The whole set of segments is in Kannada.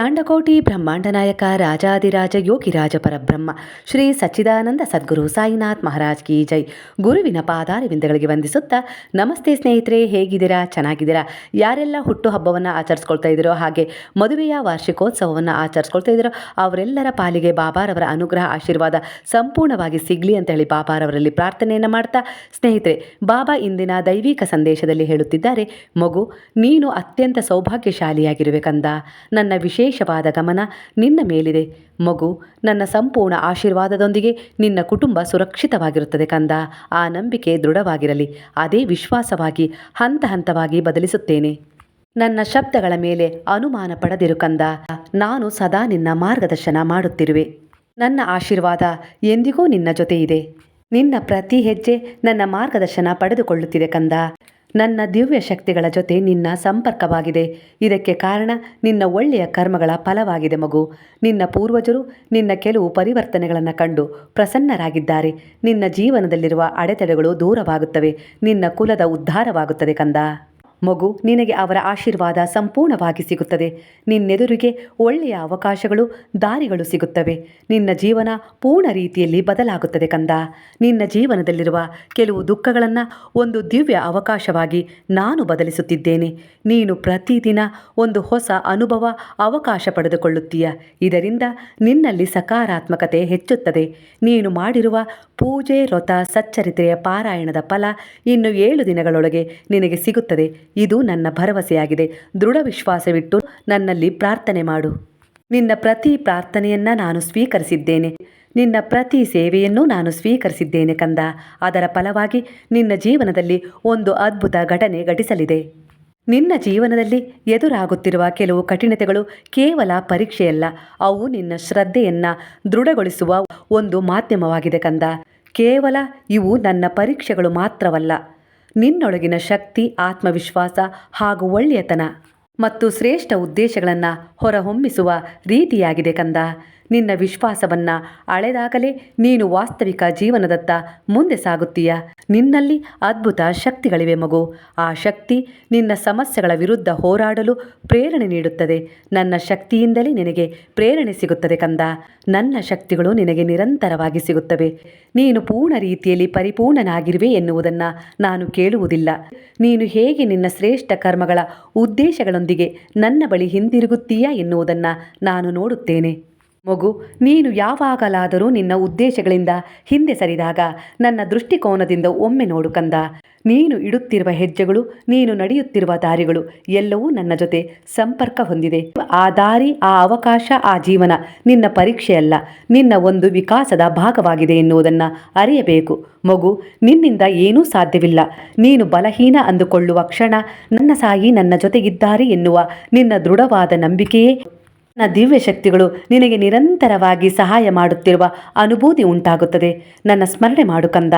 ಯಾಂಡಕೋಟಿ ಬ್ರಹ್ಮಾಂಡ ನಾಯಕ ರಾಜಾದಿರಾಜ ಯೋಗಿರಾಜ ಪರಬ್ರಹ್ಮ, ಶ್ರೀ ಸಚ್ಚಿದಾನಂದ ಸದ್ಗುರು ಸಾಯಿನಾಥ್ ಮಹಾರಾಜ್ ಕಿ ಜೈ. ಗುರುವಿನ ಪಾದಾರವಿಂದಗಳಿಗೆ ವಂದಿಸುತ್ತಾ, ನಮಸ್ತೆ ಸ್ನೇಹಿತರೆ, ಹೇಗಿದ್ದೀರಾ? ಚೆನ್ನಾಗಿದ್ದೀರಾ? ಯಾರೆಲ್ಲ ಹುಟ್ಟುಹಬ್ಬವನ್ನು ಆಚರಿಸ್ಕೊಳ್ತಾ ಇದ್ದೀರೋ ಹಾಗೆ ಮದುವೆಯ ವಾರ್ಷಿಕೋತ್ಸವವನ್ನು ಆಚರಿಸ್ಕೊಳ್ತಾ ಇದ್ದೀರೋ ಅವರೆಲ್ಲರ ಪಾಲಿಗೆ ಬಾಬಾರವರ ಅನುಗ್ರಹ, ಆಶೀರ್ವಾದ ಸಂಪೂರ್ಣವಾಗಿ ಸಿಗಲಿ ಅಂತ ಹೇಳಿ ಬಾಬಾರವರಲ್ಲಿ ಪ್ರಾರ್ಥನೆಯನ್ನು ಮಾಡ್ತಾ, ಸ್ನೇಹಿತರೆ, ಬಾಬಾ ಇಂದಿನ ದೈವಿಕ ಸಂದೇಶದಲ್ಲಿ ಹೇಳುತ್ತಿದ್ದಾರೆ, ಮಗು, ನೀನು ಅತ್ಯಂತ ಸೌಭಾಗ್ಯಶಾಲಿಯಾಗಿರುವೆ ನನ್ನ ನನ್ನ ವಿಶೇಷವಾದ ಗಮನ ನಿನ್ನ ಮೇಲಿದೆ. ಮಗು, ನನ್ನ ಸಂಪೂರ್ಣ ಆಶೀರ್ವಾದದೊಂದಿಗೆ ನಿನ್ನ ಕುಟುಂಬ ಸುರಕ್ಷಿತವಾಗಿರುತ್ತದೆ ಕಂದ. ಆ ನಂಬಿಕೆ ದೃಢವಾಗಿರಲಿ. ಅದೇ ವಿಶ್ವಾಸವಾಗಿ, ಹಂತ ಹಂತವಾಗಿ ಬದಲಿಸುತ್ತೇನೆ. ನನ್ನ ಶಬ್ದಗಳ ಮೇಲೆ ಅನುಮಾನ ಪಡೆದಿರು ಕಂದ. ನಾನು ಸದಾ ನಿನ್ನ ಮಾರ್ಗದರ್ಶನ ಮಾಡುತ್ತಿರುವೆ. ನನ್ನ ಆಶೀರ್ವಾದ ಎಂದಿಗೂ ನಿನ್ನ ಜೊತೆ ಇದೆ ನಿನ್ನ ಪ್ರತಿ ಹೆಜ್ಜೆ ನನ್ನ ಮಾರ್ಗದರ್ಶನ ಪಡೆದುಕೊಳ್ಳುತ್ತಿದೆ ಕಂದ. ನನ್ನ ದಿವ್ಯ ಶಕ್ತಿಗಳ ಜೊತೆ ನಿನ್ನ ಸಂಪರ್ಕವಾಗಿದೆ. ಇದಕ್ಕೆ ಕಾರಣ ನಿನ್ನ ಒಳ್ಳೆಯ ಕರ್ಮಗಳ ಫಲವಾಗಿದೆ ಮಗು. ನಿನ್ನ ಪೂರ್ವಜರು ನಿನ್ನ ಕೆಲವು ಪರಿವರ್ತನೆಗಳನ್ನು ಕಂಡು ಪ್ರಸನ್ನರಾಗಿದ್ದಾರೆ. ನಿನ್ನ ಜೀವನದಲ್ಲಿರುವ ಅಡೆತಡೆಗಳು ದೂರವಾಗುತ್ತವೆ. ನಿನ್ನ ಕುಲದ ಉದ್ಧಾರವಾಗುತ್ತದೆ ಕಂದ. ಮಗು ನಿನಗೆ ಅವರ ಆಶೀರ್ವಾದ ಸಂಪೂರ್ಣವಾಗಿ ಸಿಗುತ್ತದೆ. ನಿನ್ನೆದುರಿಗೆ ಒಳ್ಳೆಯ ಅವಕಾಶಗಳು, ದಾರಿಗಳು ಸಿಗುತ್ತವೆ. ನಿನ್ನ ಜೀವನ ಪೂರ್ಣ ರೀತಿಯಲ್ಲಿ ಬದಲಾಗುತ್ತದೆ ಕಂದ. ನಿನ್ನ ಜೀವನದಲ್ಲಿರುವ ಕೆಲವು ದುಃಖಗಳನ್ನು ಒಂದು ದಿವ್ಯ ಅವಕಾಶವಾಗಿ ನಾನು ಬದಲಿಸುತ್ತಿದ್ದೇನೆ. ನೀನು ಪ್ರತಿದಿನ ಒಂದು ಹೊಸ ಅನುಭವ, ಅವಕಾಶ ಪಡೆದುಕೊಳ್ಳುತ್ತೀಯ. ಇದರಿಂದ ನಿನ್ನಲ್ಲಿ ಸಕಾರಾತ್ಮಕತೆ ಹೆಚ್ಚುತ್ತದೆ. ನೀನು ಮಾಡಿರುವ ಪೂಜೆ, ವ್ರತ, ಸಚ್ಚರಿತ್ರೆಯ ಪಾರಾಯಣದ ಫಲ ಇನ್ನು ಏಳು ದಿನಗಳೊಳಗೆ ನಿನಗೆ ಸಿಗುತ್ತದೆ. ಇದು ನನ್ನ ಭರವಸೆಯಾಗಿದೆ. ದೃಢ ವಿಶ್ವಾಸವಿಟ್ಟು ನನ್ನಲ್ಲಿ ಪ್ರಾರ್ಥನೆ ಮಾಡು. ನಿನ್ನ ಪ್ರತಿ ಪ್ರಾರ್ಥನೆಯನ್ನ ನಾನು ಸ್ವೀಕರಿಸಿದ್ದೇನೆ. ನಿನ್ನ ಪ್ರತಿ ಸೇವೆಯನ್ನು ನಾನು ಸ್ವೀಕರಿಸಿದ್ದೇನೆ ಕಂದ. ಅದರ ಫಲವಾಗಿ ನಿನ್ನ ಜೀವನದಲ್ಲಿ ಒಂದು ಅದ್ಭುತ ಘಟನೆ ಘಟಿಸಲಿದೆ. ನಿನ್ನ ಜೀವನದಲ್ಲಿ ಎದುರಾಗುತ್ತಿರುವ ಕೆಲವು ಕಠಿಣತೆಗಳು ಕೇವಲ ಪರೀಕ್ಷೆಯಲ್ಲ, ಅವು ನಿನ್ನ ಶ್ರದ್ಧೆಯನ್ನು ದೃಢಗೊಳಿಸುವ ಒಂದು ಮಾಧ್ಯಮವಾಗಿದೆ ಕಂದ. ಕೇವಲ ಇವು ನನ್ನ ಪರೀಕ್ಷೆಗಳು ಮಾತ್ರವಲ್ಲ. ನಿನ್ನೊಳಗಿನ ಶಕ್ತಿ ಆತ್ಮವಿಶ್ವಾಸ ಹಾಗೂ ಒಳ್ಳೆಯತನ ಮತ್ತು ಶ್ರೇಷ್ಠ ಉದ್ದೇಶಗಳನ್ನು ಹೊರಹೊಮ್ಮಿಸುವ ರೀತಿಯಾಗಿದೆ ಕಂದ. ನಿನ್ನ ವಿಶ್ವಾಸವನ್ನು ಅಳೆದಾಗಲೇ ನೀನು ವಾಸ್ತವಿಕ ಜೀವನದತ್ತ ಮುಂದೆ ಸಾಗುತ್ತೀಯ. ನಿನ್ನಲ್ಲಿ ಅದ್ಭುತ ಶಕ್ತಿಗಳಿವೆ ಮಗು. ಆ ಶಕ್ತಿ ನಿನ್ನ ಸಮಸ್ಯೆಗಳ ವಿರುದ್ಧ ಹೋರಾಡಲು ಪ್ರೇರಣೆ ನೀಡುತ್ತದೆ. ನನ್ನ ಶಕ್ತಿಯಿಂದಲೇ ನಿನಗೆ ಪ್ರೇರಣೆ ಸಿಗುತ್ತದೆ ಕಂದ. ನನ್ನ ಶಕ್ತಿಗಳು ನಿನಗೆ ನಿರಂತರವಾಗಿ ಸಿಗುತ್ತವೆ. ನೀನು ಪೂರ್ಣ ರೀತಿಯಲ್ಲಿ ಪರಿಪೂರ್ಣನಾಗಿರುವೆ ಎನ್ನುವುದನ್ನು ನಾನು ಕೇಳುವುದಿಲ್ಲ. ನೀನು ಹೇಗೆ ನಿನ್ನ ಶ್ರೇಷ್ಠ ಕರ್ಮಗಳ ಉದ್ದೇಶಗಳೊಂದಿಗೆ ನನ್ನ ಬಳಿ ಹಿಂದಿರುಗುತ್ತೀಯಾ ಎನ್ನುವುದನ್ನು ನಾನು ನೋಡುತ್ತೇನೆ. ಮಗು, ನೀನು ಯಾವಾಗಲಾದರೂ ನಿನ್ನ ಉದ್ದೇಶಗಳಿಂದ ಹಿಂದೆ ಸರಿದಾಗ ನನ್ನ ದೃಷ್ಟಿಕೋನದಿಂದ ಒಮ್ಮೆ ನೋಡು ಕಂದ. ನೀನು ಇಡುತ್ತಿರುವ ಹೆಜ್ಜೆಗಳು, ನೀನು ನಡೆಯುತ್ತಿರುವ ದಾರಿಗಳು ಎಲ್ಲವೂ ನನ್ನ ಜೊತೆ ಸಂಪರ್ಕ ಹೊಂದಿದೆ. ಆ ದಾರಿ, ಆ ಅವಕಾಶ, ಆ ಜೀವನ ನಿನ್ನ ಪರೀಕ್ಷೆಯಲ್ಲ, ನಿನ್ನ ಒಂದು ವಿಕಾಸದ ಭಾಗವಾಗಿದೆ ಎನ್ನುವುದನ್ನು ಅರಿಯಬೇಕು. ಮಗು, ನಿನ್ನಿಂದ ಏನೂ ಸಾಧ್ಯವಿಲ್ಲ. ನೀನು ಬಲಹೀನ ಅಂದುಕೊಳ್ಳುವ ಕ್ಷಣ ನನ್ನ ಸಾಯಿ ನನ್ನ ಜೊತೆಗಿದ್ದಾರೆ ಎನ್ನುವ ನಿನ್ನ ದೃಢವಾದ ನಂಬಿಕೆಯೇ ನನ್ನ ದಿವ್ಯ ಶಕ್ತಿಗಳು ನಿನಗೆ ನಿರಂತರವಾಗಿ ಸಹಾಯ ಮಾಡುತ್ತಿರುವ ಅನುಭೂತಿ ಉಂಟಾಗುತ್ತದೆ. ನನ್ನ ಸ್ಮರಣೆ ಮಾಡು ಕಂದ.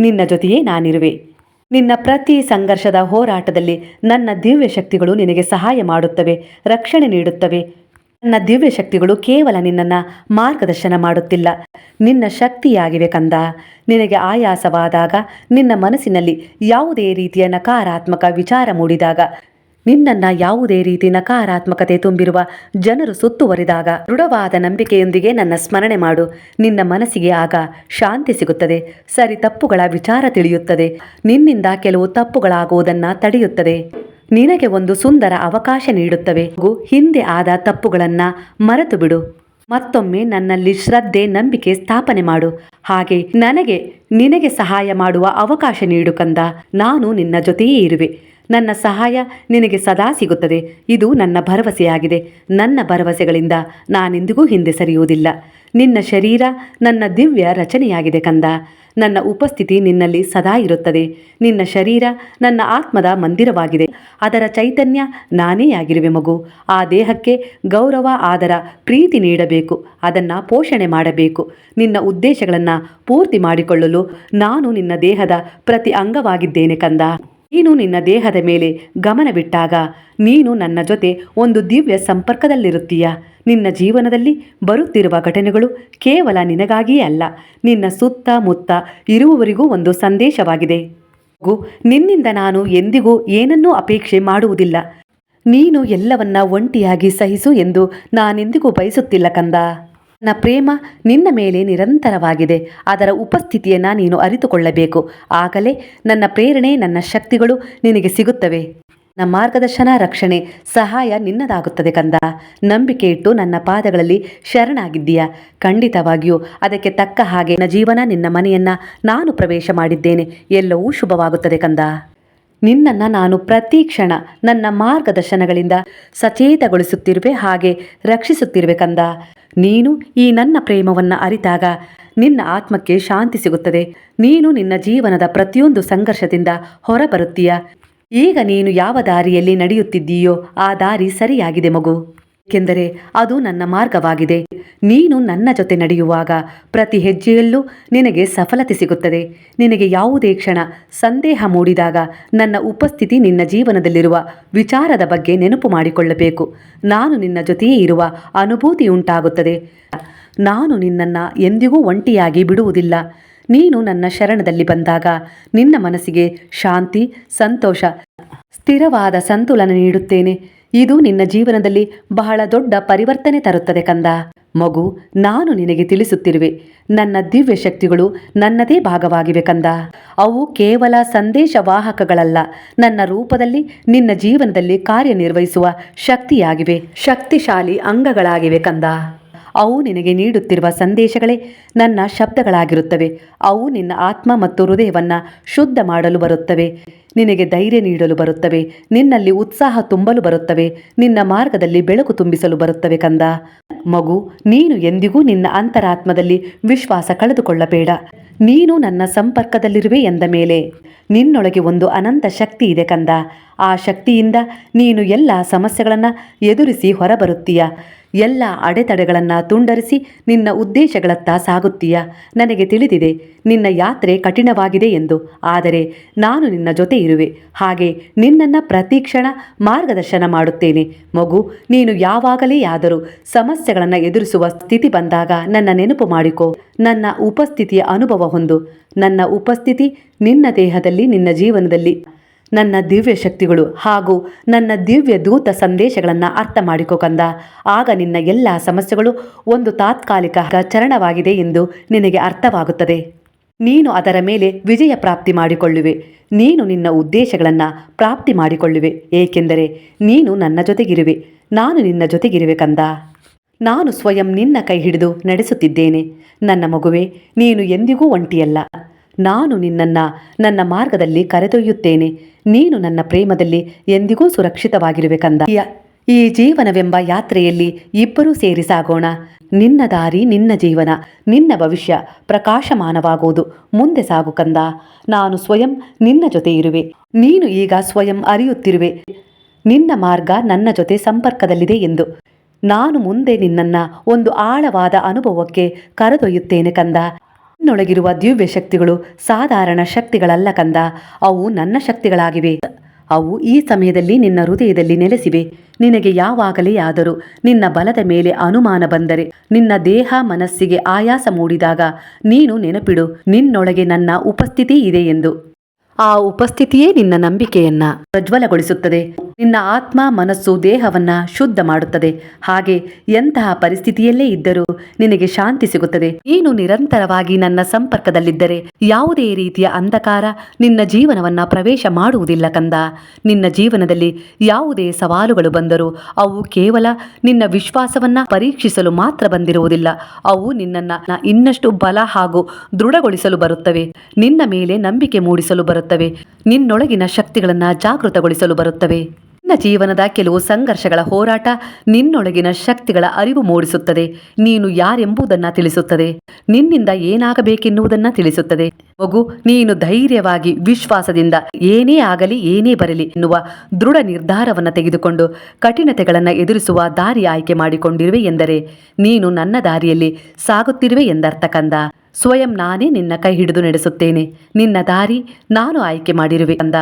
ನಿನ್ನ ಜೊತೆಯೇ ನಾನಿರುವೆ. ನಿನ್ನ ಪ್ರತಿ ಸಂಘರ್ಷದ ಹೋರಾಟದಲ್ಲಿ ನನ್ನ ದಿವ್ಯ ಶಕ್ತಿಗಳು ನಿನಗೆ ಸಹಾಯ ಮಾಡುತ್ತವೆ, ರಕ್ಷಣೆ ನೀಡುತ್ತವೆ. ನನ್ನ ದಿವ್ಯ ಶಕ್ತಿಗಳು ಕೇವಲ ನಿನ್ನನ್ನು ಮಾರ್ಗದರ್ಶನ ಮಾಡುತ್ತಿಲ್ಲ. ನಿನ್ನ ಶಕ್ತಿಯಾಗಿವೆ ಕಂದ. ನಿನಗೆ ಆಯಾಸವಾದಾಗ, ನಿನ್ನ ಮನಸ್ಸಿನಲ್ಲಿ ಯಾವುದೇ ರೀತಿಯ ನಕಾರಾತ್ಮಕ ವಿಚಾರ ಮೂಡಿದಾಗ ನಿನ್ನನ್ನು ಯಾವುದೇ ರೀತಿ ನಕಾರಾತ್ಮಕತೆ ತುಂಬಿರುವ ಜನರು ಸುತ್ತುವರಿದಾಗ ದೃಢವಾದ ನಂಬಿಕೆಯೊಂದಿಗೆ ನನ್ನ ಸ್ಮರಣೆ ಮಾಡು. ನಿನ್ನ ಮನಸ್ಸಿಗೆ ಆಗ ಶಾಂತಿ ಸಿಗುತ್ತದೆ. ಸರಿ ತಪ್ಪುಗಳ ವಿಚಾರ ತಿಳಿಯುತ್ತದೆ. ನಿನ್ನಿಂದ ಕೆಲವು ತಪ್ಪುಗಳಾಗುವುದನ್ನು ತಡೆಯುತ್ತದೆ. ನಿನಗೆ ಒಂದು ಸುಂದರ ಅವಕಾಶ ನೀಡುತ್ತವೆ. ಹಿಂದೆ ಆದ ತಪ್ಪುಗಳನ್ನು ಮರೆತು ಬಿಡು ಮತ್ತೊಮ್ಮೆ ನನ್ನಲ್ಲಿ ಶ್ರದ್ಧೆ, ನಂಬಿಕೆ ಸ್ಥಾಪನೆ ಮಾಡು. ಹಾಗೆ ನನಗೆ, ನಿನಗೆ ಸಹಾಯ ಮಾಡುವ ಅವಕಾಶ ನೀಡು ಕಂದ. ನಾನು ನಿನ್ನ ಜೊತೆಯೇ ಇರುವೆ. ನನ್ನ ಸಹಾಯ ನಿನಗೆ ಸದಾ ಸಿಗುತ್ತದೆ. ಇದು ನನ್ನ ಭರವಸೆಯಾಗಿದೆ. ನನ್ನ ಭರವಸೆಗಳಿಂದ ನಾನೆಂದಿಗೂ ಹಿಂದೆ ಸರಿಯುವುದಿಲ್ಲ. ನಿನ್ನ ಶರೀರ ನನ್ನ ದಿವ್ಯ ರಚನೆಯಾಗಿದೆ ಕಂದ. ನನ್ನ ಉಪಸ್ಥಿತಿ ನಿನ್ನಲ್ಲಿ ಸದಾ ಇರುತ್ತದೆ. ನಿನ್ನ ಶರೀರ ನನ್ನ ಆತ್ಮದ ಮಂದಿರವಾಗಿದೆ. ಅದರ ಚೈತನ್ಯ ನಾನೇ ಆಗಿರುವೆ ಮಗು. ಆ ದೇಹಕ್ಕೆ ಗೌರವ, ಆದರ, ಪ್ರೀತಿ ನೀಡಬೇಕು. ಅದನ್ನು ಪೋಷಣೆ ಮಾಡಬೇಕು. ನಿನ್ನ ಉದ್ದೇಶಗಳನ್ನು ಪೂರ್ತಿ ಮಾಡಿಕೊಳ್ಳಲು ನಾನು ನಿನ್ನ ದೇಹದ ಪ್ರತಿ ಅಂಗವಾಗಿದ್ದೇನೆ ಕಂದ. ನೀನು ನಿನ್ನ ದೇಹದ ಮೇಲೆ ಗಮನವಿಟ್ಟಾಗ ನೀನು ನನ್ನ ಜೊತೆ ಒಂದು ದಿವ್ಯ ಸಂಪರ್ಕದಲ್ಲಿರುತ್ತೀಯ? ನಿನ್ನ ಜೀವನದಲ್ಲಿ ಬರುತ್ತಿರುವ ಘಟನೆಗಳು ಕೇವಲ ನಿನಗಾಗಿಯೇ ಅಲ್ಲ, ನಿನ್ನ ಸುತ್ತಮುತ್ತ ಇರುವವರಿಗೂ ಒಂದು ಸಂದೇಶವಾಗಿದೆ. ಹಾಗೂ ನಿನ್ನಿಂದ ನಾನು ಎಂದಿಗೂ ಏನನ್ನೂ ಅಪೇಕ್ಷೆ ಮಾಡುವುದಿಲ್ಲ. ನೀನು ಎಲ್ಲವನ್ನ ಒಂಟಿಯಾಗಿ ಸಹಿಸು ಎಂದು ನಾನೆಂದಿಗೂ ಬಯಸುತ್ತಿಲ್ಲ ಕಂದ. ನನ್ನ ಪ್ರೇಮ ನಿನ್ನ ಮೇಲೆ ನಿರಂತರವಾಗಿದೆ. ಅದರ ಉಪಸ್ಥಿತಿಯನ್ನು ನೀನು ಅರಿತುಕೊಳ್ಳಬೇಕು. ಆಗಲೇ ನನ್ನ ಪ್ರೇರಣೆ, ನನ್ನ ಶಕ್ತಿಗಳು ನಿನಗೆ ಸಿಗುತ್ತವೆ. ನನ್ನ ಮಾರ್ಗದರ್ಶನ, ರಕ್ಷಣೆ, ಸಹಾಯ ನಿನ್ನದಾಗುತ್ತದೆ ಕಂದ. ನಂಬಿಕೆ ಇಟ್ಟು ನನ್ನ ಪಾದಗಳಲ್ಲಿ ಶರಣಾಗಿದ್ದೀಯಾ? ಖಂಡಿತವಾಗಿಯೂ, ಅದಕ್ಕೆ ತಕ್ಕ ಹಾಗೆ ನನ್ನ ಜೀವನ, ನಿನ್ನ ಮನೆಯನ್ನು ನಾನು ಪ್ರವೇಶ ಮಾಡಿದ್ದೇನೆ. ಎಲ್ಲವೂ ಶುಭವಾಗುತ್ತದೆ ಕಂದ. ನಿನ್ನನ್ನು ನಾನು ಪ್ರತಿ ಕ್ಷಣ ನನ್ನ ಮಾರ್ಗದರ್ಶನಗಳಿಂದ ಸಚೇತಗೊಳಿಸುತ್ತಿರುವೆ, ಹಾಗೆ ರಕ್ಷಿಸುತ್ತಿರುವೆ ಕಂದ. ನೀನು ಈ ನನ್ನ ಪ್ರೇಮವನ್ನು ಅರಿತಾಗ ನಿನ್ನ ಆತ್ಮಕ್ಕೆ ಶಾಂತಿ ಸಿಗುತ್ತದೆ. ನೀನು ನಿನ್ನ ಜೀವನದ ಪ್ರತಿಯೊಂದು ಸಂಘರ್ಷದಿಂದ ಹೊರಬರುತ್ತೀಯ. ಈಗ ನೀನು ಯಾವ ದಾರಿಯಲ್ಲಿ ನಡೆಯುತ್ತಿದ್ದೀಯೋ ಆ ದಾರಿ ಸರಿಯಾಗಿದೆ ಮಗು. ಏಕೆಂದರೆ ಅದು ನನ್ನ ಮಾರ್ಗವಾಗಿದೆ. ನೀನು ನನ್ನ ಜೊತೆ ನಡೆಯುವಾಗ ಪ್ರತಿ ಹೆಜ್ಜೆಯಲ್ಲೂ ನಿನಗೆ ಸಫಲತೆ ಸಿಗುತ್ತದೆ. ನಿನಗೆ ಯಾವುದೇ ಕ್ಷಣ ಸಂದೇಹ ಮೂಡಿದಾಗ ನನ್ನ ಉಪಸ್ಥಿತಿ ನಿನ್ನ ಜೀವನದಲ್ಲಿರುವ ವಿಚಾರದ ಬಗ್ಗೆ ನೆನಪು ಮಾಡಿಕೊಳ್ಳಬೇಕು. ನಾನು ನಿನ್ನ ಜೊತೆಯೇ ಇರುವ ಅನುಭೂತಿ ಉಂಟಾಗುತ್ತದೆ. ನಾನು ನಿನ್ನನ್ನು ಎಂದಿಗೂ ಒಂಟಿಯಾಗಿ ಬಿಡುವುದಿಲ್ಲ. ನೀನು ನನ್ನ ಶರಣದಲ್ಲಿ ಬಂದಾಗ ನಿನ್ನ ಮನಸ್ಸಿಗೆ ಶಾಂತಿ, ಸಂತೋಷ, ಸ್ಥಿರವಾದ ಸಂತುಲನ ನೀಡುತ್ತೇನೆ. ಇದು ನಿನ್ನ ಜೀವನದಲ್ಲಿ ಬಹಳ ದೊಡ್ಡ ಪರಿವರ್ತನೆ ತರುತ್ತದೆ ಕಂದ. ಮಗು, ನಾನು ನಿನಗೆ ತಿಳಿಸುತ್ತಿರುವೆ, ನನ್ನ ದಿವ್ಯ ಶಕ್ತಿಗಳು ನನ್ನದೇ ಭಾಗವಾಗಿವೆ ಕಂದ. ಅವು ಕೇವಲ ಸಂದೇಶವಾಹಕಗಳಲ್ಲ, ನನ್ನ ರೂಪದಲ್ಲಿ ನಿನ್ನ ಜೀವನದಲ್ಲಿ ಕಾರ್ಯನಿರ್ವಹಿಸುವ ಶಕ್ತಿಯಾಗಿವೆ, ಶಕ್ತಿಶಾಲಿ ಅಂಗಗಳಾಗಿವೆ ಕಂದ. ಅವು ನಿನಗೆ ನೀಡುತ್ತಿರುವ ಸಂದೇಶಗಳೇ ನನ್ನ ಶಬ್ದಗಳಾಗಿರುತ್ತವೆ. ಅವು ನಿನ್ನ ಆತ್ಮ ಮತ್ತು ಹೃದಯವನ್ನು ಶುದ್ಧ ಮಾಡಲು ಬರುತ್ತವೆ. ನಿನಗೆ ಧೈರ್ಯ ನೀಡಲು ಬರುತ್ತವೆ. ನಿನ್ನಲ್ಲಿ ಉತ್ಸಾಹ ತುಂಬಲು ಬರುತ್ತವೆ. ನಿನ್ನ ಮಾರ್ಗದಲ್ಲಿ ಬೆಳಕು ತುಂಬಿಸಲು ಬರುತ್ತವೆ ಕಂದ. ಮಗು, ನೀನು ಎಂದಿಗೂ ನಿನ್ನ ಅಂತರಾತ್ಮದಲ್ಲಿ ವಿಶ್ವಾಸ ಕಳೆದುಕೊಳ್ಳಬೇಡ. ನೀನು ನನ್ನ ಸಂಪರ್ಕದಲ್ಲಿರುವೆ ಎಂದ ಮೇಲೆ ನಿನ್ನೊಳಗೆ ಒಂದು ಅನಂತ ಶಕ್ತಿ ಇದೆ ಕಂದ. ಆ ಶಕ್ತಿಯಿಂದ ನೀನು ಎಲ್ಲ ಸಮಸ್ಯೆಗಳನ್ನು ಎದುರಿಸಿ ಹೊರಬರುತ್ತೀಯ. ಎಲ್ಲ ಅಡೆತಡೆಗಳನ್ನು ತುಂಡರಿಸಿ ನಿನ್ನ ಉದ್ದೇಶಗಳತ್ತ ಸಾಗುತ್ತೀಯ? ನನಗೆ ತಿಳಿದಿದೆ, ನಿನ್ನ ಯಾತ್ರೆ ಕಠಿಣವಾಗಿದೆ ಎಂದು. ಆದರೆ ನಾನು ನಿನ್ನ ಜೊತೆ ಇರುವೆ ಹಾಗೆ ನಿನ್ನನ್ನು ಪ್ರತಿಕ್ಷಣ, ಮಾರ್ಗದರ್ಶನ ಮಾಡುತ್ತೇನೆ. ಮಗು, ನೀನು ಯಾವಾಗಲೇ ಆದರೂ ಸಮಸ್ಯೆಗಳನ್ನು ಎದುರಿಸುವ ಸ್ಥಿತಿ ಬಂದಾಗ ನನ್ನ ನೆನಪು ಮಾಡಿಕೊ. ನನ್ನ ಉಪಸ್ಥಿತಿಯ ಅನುಭವ ಹೊಂದು. ನನ್ನ ಉಪಸ್ಥಿತಿ ನಿನ್ನ ದೇಹದಲ್ಲಿ, ನಿನ್ನ ಜೀವನದಲ್ಲಿ. ನನ್ನ ದಿವ್ಯ ಶಕ್ತಿಗಳು ಹಾಗೂ ನನ್ನ ದಿವ್ಯ ದೂತ ಸಂದೇಶಗಳನ್ನು ಅರ್ಥ ಮಾಡಿಕೊ ಕಂದ. ಆಗ ನಿನ್ನ ಎಲ್ಲ ಸಮಸ್ಯೆಗಳು ಒಂದು ತಾತ್ಕಾಲಿಕ ಚರಣವಾಗಿದೆ ಎಂದು ನಿನಗೆ ಅರ್ಥವಾಗುತ್ತದೆ. ನೀನು ಅದರ ಮೇಲೆ ವಿಜಯ ಪ್ರಾಪ್ತಿ ಮಾಡಿಕೊಳ್ಳುವೆ. ನೀನು ನಿನ್ನ ಉದ್ದೇಶಗಳನ್ನು ಪ್ರಾಪ್ತಿ ಮಾಡಿಕೊಳ್ಳುವೆ. ಏಕೆಂದರೆ ನೀನು ನನ್ನ ಜೊತೆಗಿರುವೆ. ನಾನು ನಿನ್ನ ಜೊತೆಗಿರುವೆ ಕಂದ. ನಾನು ಸ್ವಯಂ ನಿನ್ನ ಕೈ ಹಿಡಿದು ನಡೆಸುತ್ತಿದ್ದೇನೆ. ನನ್ನ ಮಗುವೆ, ನೀನು ಎಂದಿಗೂ ಒಂಟಿಯಲ್ಲ. ನಾನು ನಿನ್ನನ್ನು ನನ್ನ ಮಾರ್ಗದಲ್ಲಿ ಕರೆದೊಯ್ಯುತ್ತೇನೆ. ನೀನು ನನ್ನ ಪ್ರೇಮದಲ್ಲಿ ಎಂದಿಗೂ ಸುರಕ್ಷಿತವಾಗಿರುವೆ ಕಂದ ಈ- ಈ ಜೀವನವೆಂಬ ಯಾತ್ರೆಯಲ್ಲಿ ಇಬ್ಬರೂ ಸೇರಿ ಸಾಗೋಣ. ನಿನ್ನ ದಾರಿ ನಿನ್ನ ಜೀವನ, ನಿನ್ನ ಭವಿಷ್ಯ ಪ್ರಕಾಶಮಾನವಾಗುವುದು ಮುಂದೆ ಸಾಗು ಕಂದ ನಾನು ಸ್ವಯಂ ನಿನ್ನ ಜೊತೆ ಇರುವೆ. ನೀನು ಈಗ ಸ್ವಯಂ ಅರಿಯುತ್ತಿರುವೆ. ನಿನ್ನ ಮಾರ್ಗ ನನ್ನ ಜೊತೆ ಸಂಪರ್ಕದಲ್ಲಿದೆ ಎಂದು. ನಾನು ಮುಂದೆ ನಿನ್ನನ್ನ ಒಂದು ಆಳವಾದ ಅನುಭವಕ್ಕೆ ಕರೆದೊಯ್ಯುತ್ತೇನೆ ಕಂದ. ನಿನ್ನೊಳಗಿರುವ ದಿವ್ಯ ಶಕ್ತಿಗಳು ಸಾಧಾರಣ ಶಕ್ತಿಗಳಲ್ಲ ಕಂದ. ಅವು ನನ್ನ ಶಕ್ತಿಗಳಾಗಿವೆ. ಅವು ಈ ಸಮಯದಲ್ಲಿ ನಿನ್ನ ಹೃದಯದಲ್ಲಿ ನೆಲೆಸಿವೆ. ನಿನಗೆ ಯಾವಾಗಲೇ ಆದರೂ ನಿನ್ನ ಬಲದ ಮೇಲೆ ಅನುಮಾನ ಬಂದರೆ, ನಿನ್ನ ದೇಹ ಮನಸ್ಸಿಗೆ ಆಯಾಸ ಮೂಡಿದಾಗ ನೀನು ನೆನಪಿಡು, ನಿನ್ನೊಳಗೆ ನನ್ನ ಉಪಸ್ಥಿತಿ ಇದೆ ಎಂದು. ಆ ಉಪಸ್ಥಿತಿಯೇ ನಿನ್ನ ನಂಬಿಕೆಯನ್ನ ಪ್ರಜ್ವಲಗೊಳಿಸುತ್ತದೆ. ನಿನ್ನ ಆತ್ಮ ಮನಸ್ಸು ದೇಹವನ್ನ ಶುದ್ಧ ಮಾಡುತ್ತದೆ. ಹಾಗೆ ಎಂತಹ ಪರಿಸ್ಥಿತಿಯಲ್ಲೇ ಇದ್ದರೂ ನಿನಗೆ ಶಾಂತಿ ಸಿಗುತ್ತದೆ. ನೀನು ನಿರಂತರವಾಗಿ ನನ್ನ ಸಂಪರ್ಕದಲ್ಲಿದ್ದರೆ ಯಾವುದೇ ರೀತಿಯ ಅಂಧಕಾರ ನಿನ್ನ ಜೀವನವನ್ನ ಪ್ರವೇಶ ಮಾಡುವುದಿಲ್ಲ ಕಂದ. ನಿನ್ನ ಜೀವನದಲ್ಲಿ ಯಾವುದೇ ಸವಾಲುಗಳು ಬಂದರೂ ಅವು ಕೇವಲ ನಿನ್ನ ವಿಶ್ವಾಸವನ್ನ ಪರೀಕ್ಷಿಸಲು ಮಾತ್ರ ಬಂದಿರುವುದಿಲ್ಲ. ಅವು ನಿನ್ನನ್ನ ಇನ್ನಷ್ಟು ಬಲ ಹಾಗೂ ದೃಢಗೊಳಿಸಲು ಬರುತ್ತವೆ. ನಿನ್ನ ಮೇಲೆ ನಂಬಿಕೆ ಮೂಡಿಸಲು ಬರುತ್ತವೆ. ನಿನ್ನೊಳಗಿನ ಶಕ್ತಿಗಳನ್ನ ಜಾಗೃತಗೊಳಿಸಲು ಬರುತ್ತವೆ. ನಿನ್ನ ಜೀವನದ ಕೆಲವು ಸಂಘರ್ಷಗಳ ಹೋರಾಟ ನಿನ್ನೊಳಗಿನ ಶಕ್ತಿಗಳ ಅರಿವು ಮೂಡಿಸುತ್ತದೆ. ನೀನು ಯಾರೆಂಬುದನ್ನ ತಿಳಿಸುತ್ತದೆ. ನಿನ್ನಿಂದ ಏನಾಗಬೇಕೆನ್ನುವುದನ್ನ ತಿಳಿಸುತ್ತದೆ. ಮಗು, ನೀನು ಧೈರ್ಯವಾಗಿ ವಿಶ್ವಾಸದಿಂದ ಏನೇ ಆಗಲಿ ಏನೇ ಬರಲಿ ಎನ್ನುವ ದೃಢ ನಿರ್ಧಾರವನ್ನು ತೆಗೆದುಕೊಂಡು ಕಠಿಣತೆಗಳನ್ನು ಎದುರಿಸುವ ದಾರಿ ಆಯ್ಕೆ ಮಾಡಿಕೊಂಡಿರುವೆ ಎಂದರೆ, ನೀನು ನನ್ನ ದಾರಿಯಲ್ಲಿ ಸಾಗುತ್ತಿರುವೆ ಎಂದರ್ಥ ಕಂದ. ಸ್ವಯಂ ನಾನೇ ನಿನ್ನ ಕೈ ಹಿಡಿದು ನಡೆಸುತ್ತೇನೆ. ನಿನ್ನ ದಾರಿ ನಾನು ಆಯ್ಕೆ ಮಾಡಿರುವೆ ಅಂದ.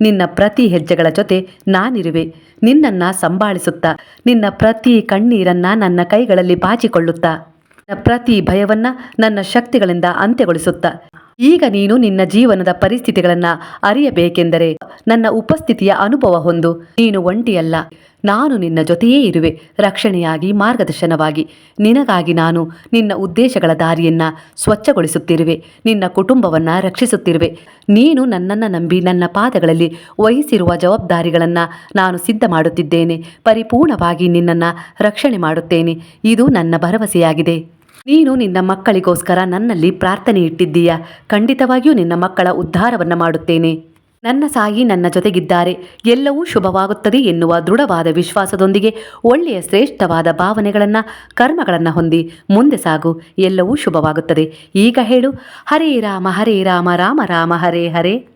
ನಿನ್ನ ಪ್ರತಿ ಹೆಜ್ಜೆಗಳ ಜೊತೆ ನಾನಿರುವೆ. ನಿನ್ನನ್ನ ಸಂಭಾಳಿಸುತ್ತ. ನಿನ್ನ ಪ್ರತಿ ಕಣ್ಣೀರನ್ನ ನನ್ನ ಕೈಗಳಲ್ಲಿ ಬಾಚಿಕೊಳ್ಳುತ್ತಾ. ಪ್ರತಿ ಭಯವನ್ನ ನನ್ನ ಶಕ್ತಿಗಳಿಂದ ಅಂತ್ಯಗೊಳಿಸುತ್ತಾ. ಈಗ ನೀನು ನಿನ್ನ ಜೀವನದ ಪರಿಸ್ಥಿತಿಗಳನ್ನು ಅರಿಯಬೇಕೆಂದರೆ ನನ್ನ ಉಪಸ್ಥಿತಿಯ ಅನುಭವ ಹೊಂದು. ನೀನು ಒಂಟಿಯಲ್ಲ. ನಾನು ನಿನ್ನ ಜೊತೆಯೇ ಇರುವೆ. ರಕ್ಷಣೆಯಾಗಿ, ಮಾರ್ಗದರ್ಶನವಾಗಿ. ನಿನಗಾಗಿ ನಾನು ನಿನ್ನ ಉದ್ದೇಶಗಳ ದಾರಿಯನ್ನ ಸ್ವಚ್ಛಗೊಳಿಸುತ್ತಿರುವೆ. ನಿನ್ನ ಕುಟುಂಬವನ್ನ ರಕ್ಷಿಸುತ್ತಿರುವೆ. ನೀನು ನನ್ನನ್ನು ನಂಬಿ ನನ್ನ ಪಾದಗಳಲ್ಲಿ ವಹಿಸಿರುವ ಜವಾಬ್ದಾರಿಗಳನ್ನು ನಾನು ಸಿದ್ಧ ಮಾಡುತ್ತಿದ್ದೇನೆ. ಪರಿಪೂರ್ಣವಾಗಿ ನಿನ್ನನ್ನು ರಕ್ಷಣೆ ಮಾಡುತ್ತೇನೆ. ಇದು ನನ್ನ ಭರವಸೆಯಾಗಿದೆ. ನೀನು ನಿನ್ನ ಮಕ್ಕಳಿಗೋಸ್ಕರ ನನ್ನಲ್ಲಿ ಪ್ರಾರ್ಥನೆ ಇಟ್ಟಿದ್ದೀಯ? ಖಂಡಿತವಾಗಿಯೂ ನಿನ್ನ ಮಕ್ಕಳ ಉದ್ಧಾರವನ್ನು ಮಾಡುತ್ತೇನೆ. ನನ್ನ ಸಾಯಿ ನನ್ನ ಜೊತೆಗಿದ್ದಾರೆ. ಎಲ್ಲವೂ ಶುಭವಾಗುತ್ತದೆ ಎನ್ನುವ ದೃಢವಾದ ವಿಶ್ವಾಸದೊಂದಿಗೆ ಒಳ್ಳೆಯ ಶ್ರೇಷ್ಠವಾದ ಭಾವನೆಗಳನ್ನು, ಕರ್ಮಗಳನ್ನು ಹೊಂದಿ ಮುಂದೆ ಸಾಗು. ಎಲ್ಲವೂ ಶುಭವಾಗುತ್ತದೆ. ಈಗ ಹೇಳು, ಹರೇ ರಾಮ ಹರೇ ರಾಮ ರಾಮ ರಾಮ, ಹರೇ ಹರೇ.